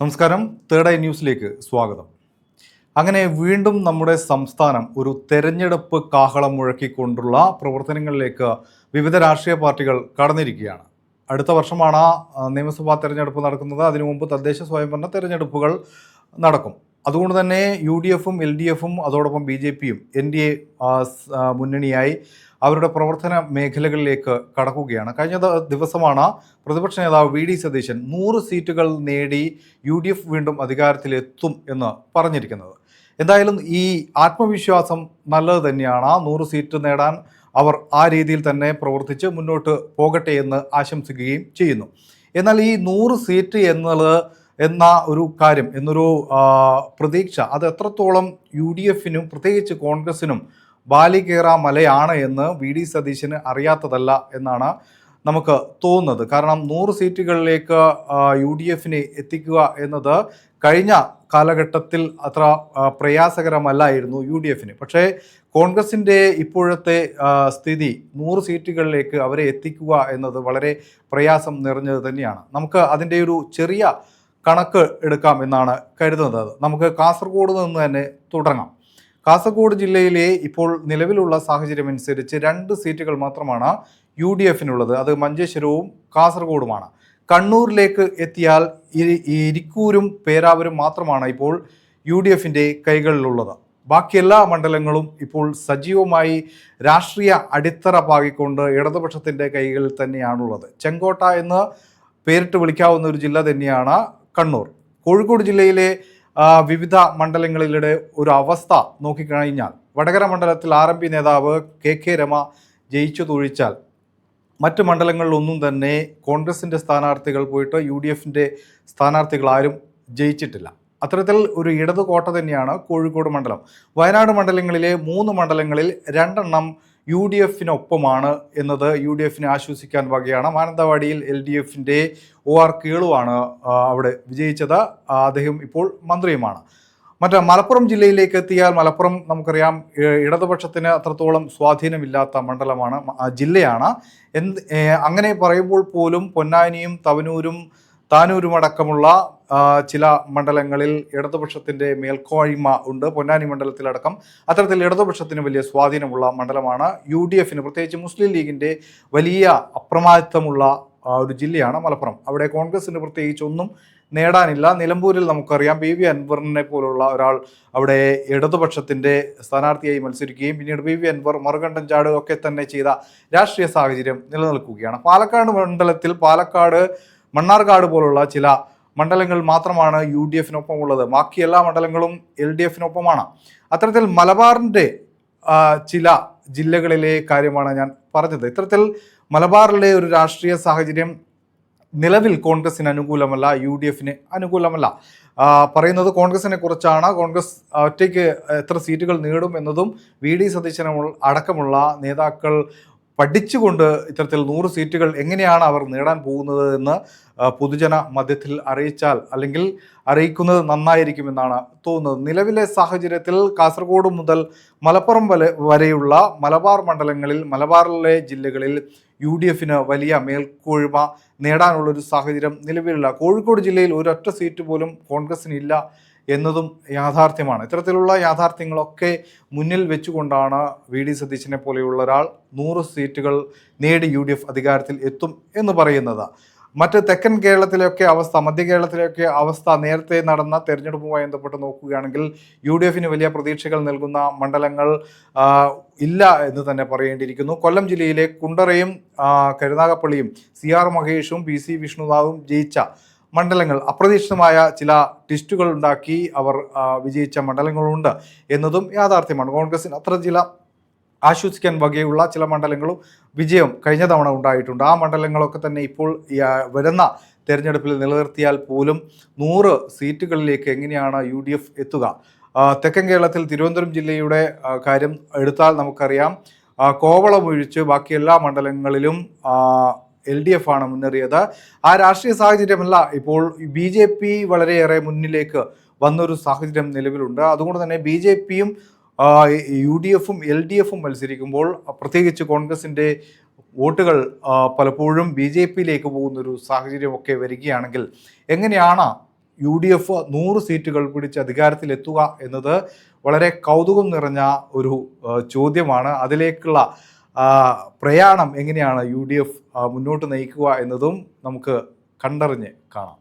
നമസ്കാരം. Third eye ന്യൂസിലേക്ക് സ്വാഗതം. അങ്ങനെ വീണ്ടും നമ്മുടെ സംസ്ഥാനം ഒരു തെരഞ്ഞെടുപ്പ് കാഹളം മുഴക്കിക്കൊണ്ടുള്ള പ്രവർത്തനങ്ങളിലേക്ക് വിവിധ രാഷ്ട്രീയ പാർട്ടികൾ കടന്നിരിക്കുകയാണ്. അടുത്ത വർഷമാണ് നിയമസഭാ തെരഞ്ഞെടുപ്പ് നടക്കുന്നത്. അതിനു മുമ്പ് തദ്ദേശ സ്വയംഭരണ തെരഞ്ഞെടുപ്പുകൾ നടക്കും. അതുകൊണ്ട് തന്നെ യു ഡി എഫും എൽ ഡി എഫും അതോടൊപ്പം ബി ജെ പിയും എൻ ഡി എ മുന്നണിയായി അവരുടെ പ്രവർത്തന മേഖലകളിലേക്ക് കടക്കുകയാണ്. കഴിഞ്ഞ ദിവസമാണ് പ്രതിപക്ഷ നേതാവ് വി ഡി സതീശൻ നൂറ് സീറ്റുകൾ നേടി യു ഡി എഫ് വീണ്ടും അധികാരത്തിലെത്തും എന്ന് പറഞ്ഞിരിക്കുന്നത്. എന്തായാലും ഈ ആത്മവിശ്വാസം നല്ലത് തന്നെയാണ്. നൂറ് സീറ്റ് നേടാൻ അവർ ആ രീതിയിൽ തന്നെ പ്രവർത്തിച്ച് മുന്നോട്ട് പോകട്ടെ എന്ന് ആശംസിക്കുകയും ചെയ്യുന്നു. എന്നാൽ ഈ നൂറ് സീറ്റ് എന്നുള്ളത് എന്ന ഒരു കാര്യം എന്നൊരു പ്രതീക്ഷ. അത് എത്രത്തോളം യു ഡി എഫിനും പ്രത്യേകിച്ച് കോൺഗ്രസിനും ബാലികേറ മലയാണ് എന്ന് വി ഡി സതീശന് അറിയാത്തതല്ല എന്നാണ് നമുക്ക് തോന്നുന്നത്. കാരണം നൂറ് സീറ്റുകളിലേക്ക് യു ഡി എഫിനെ എത്തിക്കുക എന്നത് കഴിഞ്ഞ കാലഘട്ടത്തിൽ അത്ര പ്രയാസകരമല്ലായിരുന്നു യു ഡി എഫിന് പക്ഷേ കോൺഗ്രസിന്റെ ഇപ്പോഴത്തെ സ്ഥിതി നൂറ് സീറ്റുകളിലേക്ക് അവരെ എത്തിക്കുക എന്നത് വളരെ പ്രയാസം നിറഞ്ഞത് തന്നെയാണ്. നമുക്ക് അതിന്റെ ഒരു ചെറിയ കണക്ക് എടുക്കാം എന്നാണ് കരുതുന്നത്. നമുക്ക് കാസർഗോഡ് നിന്ന് തന്നെ തുടങ്ങാം. കാസർഗോഡ് ജില്ലയിലെ ഇപ്പോൾ നിലവിലുള്ള സാഹചര്യം അനുസരിച്ച് രണ്ട് സീറ്റുകൾ മാത്രമാണ് യു ഡി എഫിനുള്ളത് അത് മഞ്ചേശ്വരവും കാസർഗോഡുമാണ്. കണ്ണൂരിലേക്ക് എത്തിയാൽ ഇരിക്കൂരും പേരാവരും മാത്രമാണ് ഇപ്പോൾ യു ഡി എഫിന്റെ കൈകളിലുള്ളത്. ബാക്കി എല്ലാ മണ്ഡലങ്ങളും ഇപ്പോൾ സജീവമായി രാഷ്ട്രീയ അടിത്തറ പാകിക്കൊണ്ട് ഇടതുപക്ഷത്തിന്റെ കൈകളിൽ തന്നെയാണുള്ളത്. ചെങ്കോട്ട എന്ന് പേരിട്ട് വിളിക്കാവുന്ന ഒരു ജില്ല തന്നെയാണ് കണ്ണൂർ. കോഴിക്കോട് ജില്ലയിലെ വിവിധ മണ്ഡലങ്ങളിലെ ഒരു അവസ്ഥ നോക്കിക്കഴിഞ്ഞാൽ വടകര മണ്ഡലത്തിൽ ആർ എം പി നേതാവ് കെ കെ രമ ജയിച്ചു തൊഴിച്ചാൽ മറ്റ് മണ്ഡലങ്ങളിലൊന്നും തന്നെ കോൺഗ്രസിന്റെ സ്ഥാനാർത്ഥികൾ പോയിട്ട് യു ഡി എഫിന്റെ സ്ഥാനാർത്ഥികൾ ആരും ജയിച്ചിട്ടില്ല. അത്തരത്തിൽ ഒരു ഇടതു കോട്ട തന്നെയാണ് കോഴിക്കോട് മണ്ഡലം. വയനാട് മണ്ഡലങ്ങളിലെ മൂന്ന് മണ്ഡലങ്ങളിൽ രണ്ടെണ്ണം യു ഡി എഫിനൊപ്പമാണ് എന്നത് യു ഡി എഫിനെ ആശ്വസിക്കാൻ വകയാണ്. മാനന്തവാടിയിൽ എൽ ഡി എഫിന്റെ ഒ ആർ കേളുവാണ് അവിടെ വിജയിച്ചത്. അദ്ദേഹം ഇപ്പോൾ മന്ത്രിയുമാണ്. മറ്റേ മലപ്പുറം ജില്ലയിലേക്ക് എത്തിയാൽ മലപ്പുറം നമുക്കറിയാം ഇടതുപക്ഷത്തിന് അത്രത്തോളം സ്വാധീനമില്ലാത്ത മണ്ഡലമാണ് ജില്ലയാണ്. എന്ത് അങ്ങനെ പറയുമ്പോൾ പോലും പൊന്നാനിയും തവനൂരും താനൂരും അടക്കമുള്ള ചില മണ്ഡലങ്ങളിൽ ഇടതുപക്ഷത്തിന്റെ മേൽക്കോയ്മ ഉണ്ട്. പൊന്നാനി മണ്ഡലത്തിലടക്കം അത്തരത്തിൽ ഇടതുപക്ഷത്തിന് വലിയ സ്വാധീനമുള്ള മണ്ഡലമാണ്. യു ഡി എഫിന് പ്രത്യേകിച്ച് മുസ്ലിം ലീഗിന്റെ വലിയ അപ്രമാദിത്വമുള്ള ഒരു ജില്ലയാണ് മലപ്പുറം. അവിടെ കോൺഗ്രസിന് പ്രത്യേകിച്ച് ഒന്നും നേടാനില്ല. നിലമ്പൂരിൽ നമുക്കറിയാം ബി വി. അൻവറിനെ പോലുള്ള ഒരാൾ അവിടെ ഇടതുപക്ഷത്തിന്റെ സ്ഥാനാർത്ഥിയായി മത്സരിക്കുകയും പിന്നീട് ബി വി. അൻവർ മറുകണ്ഠൻ ചാട് ഒക്കെ തന്നെ ചെയ്ത രാഷ്ട്രീയ സാഹചര്യം നിലനിൽക്കുകയാണ്. പാലക്കാട് മണ്ഡലത്തിൽ പാലക്കാട് മണ്ണാർക്കാട് പോലുള്ള ചില മണ്ഡലങ്ങൾ മാത്രമാണ് യു ഡി എഫിനൊപ്പം ഉള്ളത് ബാക്കി എല്ലാ മണ്ഡലങ്ങളും എൽ ഡി എഫിനൊപ്പമാണ് അത്തരത്തിൽ മലബാറിന്റെ ചില ജില്ലകളിലെ കാര്യമാണ് ഞാൻ പറഞ്ഞത്. ഇത്തരത്തിൽ മലബാറിലെ ഒരു രാഷ്ട്രീയ സാഹചര്യം നിലവിൽ കോൺഗ്രസിന് അനുകൂലമല്ല യു ഡി എഫിന് അനുകൂലമല്ല പറയുന്നത് കോൺഗ്രസിനെ കുറിച്ചാണ്. കോൺഗ്രസ് ഒറ്റയ്ക്ക് എത്ര സീറ്റുകൾ നേടും എന്നതും വി ഡി സതീശനും അടക്കമുള്ള നേതാക്കൾ പഠിച്ചുകൊണ്ട് ഇത്തരത്തിൽ നൂറ് സീറ്റുകൾ എങ്ങനെയാണ് അവർ നേടാൻ പോകുന്നത് എന്ന് പൊതുജന മധ്യത്തിൽ അറിയിച്ചാൽ അല്ലെങ്കിൽ അറിയിക്കുന്നത് നന്നായിരിക്കുമെന്നാണ് തോന്നുന്നത്. നിലവിലെ സാഹചര്യത്തിൽ കാസർഗോഡ് മുതൽ മലപ്പുറം വരെ വരെയുള്ള മലബാർ മണ്ഡലങ്ങളിൽ മലബാറിലെ ജില്ലകളിൽ യു ഡി എഫിന് വലിയ മേൽക്കോഴ്മ നേടാനുള്ളൊരു സാഹചര്യം നിലവിലില്ല. കോഴിക്കോട് ജില്ലയിൽ ഒരൊറ്റ സീറ്റ് പോലും കോൺഗ്രസിന് ഇല്ല എന്നതും യാഥാർത്ഥ്യമാണ്. ഇത്തരത്തിലുള്ള യാഥാർത്ഥ്യങ്ങളൊക്കെ മുന്നിൽ വെച്ചുകൊണ്ടാണ് വി ഡി സതീശനെ പോലെയുള്ള ഒരാൾ നൂറ് സീറ്റുകൾ നേടി യു ഡി എഫ് അധികാരത്തിൽ എത്തും എന്ന് പറയുന്നത്. മറ്റ് തെക്കൻ കേരളത്തിലെയൊക്കെ അവസ്ഥ മധ്യ കേരളത്തിലെയൊക്കെ അവസ്ഥ നേരത്തെ നടന്ന തെരഞ്ഞെടുപ്പുമായി ബന്ധപ്പെട്ട് നോക്കുകയാണെങ്കിൽ യു ഡി എഫിന് വലിയ പ്രതീക്ഷകൾ നൽകുന്ന മണ്ഡലങ്ങൾ ഇല്ല എന്ന് തന്നെ പറയേണ്ടിയിരിക്കുന്നു. കൊല്ലം ജില്ലയിലെ കുണ്ടറയും കരുനാഗപ്പള്ളിയും സി ആർ മഹേഷും പി സി ജയിച്ച മണ്ഡലങ്ങൾ. അപ്രതീക്ഷിതമായ ചില ടിസ്റ്റുകൾ ഉണ്ടാക്കി അവർ വിജയിച്ച മണ്ഡലങ്ങളുണ്ട് എന്നതും യാഥാർത്ഥ്യമാണ്. കോൺഗ്രസിന് അത്ര ചില ആശ്വസിക്കാൻ വകയുള്ള ചില മണ്ഡലങ്ങളും വിജയം കഴിഞ്ഞ തവണ ഉണ്ടായിട്ടുണ്ട്. ആ മണ്ഡലങ്ങളൊക്കെ തന്നെ ഇപ്പോൾ വരുന്ന തെരഞ്ഞെടുപ്പിൽ നിലനിർത്തിയാൽ പോലും നൂറ് സീറ്റുകളിലേക്ക് എങ്ങനെയാണ് യു ഡി എഫ് എത്തുക? തെക്കൻ കേരളത്തിൽ തിരുവനന്തപുരം ജില്ലയുടെ കാര്യം എടുത്താൽ നമുക്കറിയാം. കോവളം ഒഴിച്ച് ബാക്കി എല്ലാ മണ്ഡലങ്ങളിലും എൽ ഡി എഫ് ആണ് മുന്നേറിയത്. ആ രാഷ്ട്രീയ സാഹചര്യമല്ല ഇപ്പോൾ ബി ജെ പി വളരെയേറെ മുന്നിലേക്ക് വന്നൊരു സാഹചര്യം നിലവിലുണ്ട്. അതുകൊണ്ട് തന്നെ ബി ജെ പിയും യു ഡി എഫും എൽ ഡി എഫും മത്സരിക്കുമ്പോൾ പ്രത്യേകിച്ച് കോൺഗ്രസിന്റെ വോട്ടുകൾ പലപ്പോഴും ബി ജെ പിയിലേക്ക് പോകുന്നൊരു സാഹചര്യമൊക്കെ വരികയാണെങ്കിൽ എങ്ങനെയാണ് യു ഡി എഫ് നൂറ് സീറ്റുകൾ പിടിച്ച് അധികാരത്തിലെത്തുക എന്നത് വളരെ കൗതുകം നിറഞ്ഞ ഒരു ചോദ്യമാണ്. അതിലേക്കുള്ള പ്രയാണം എങ്ങനെയാണ് യു മുന്നോട്ട് നയിക്കുക എന്നതും നമുക്ക് കണ്ടറിഞ്ഞ് കാണാം.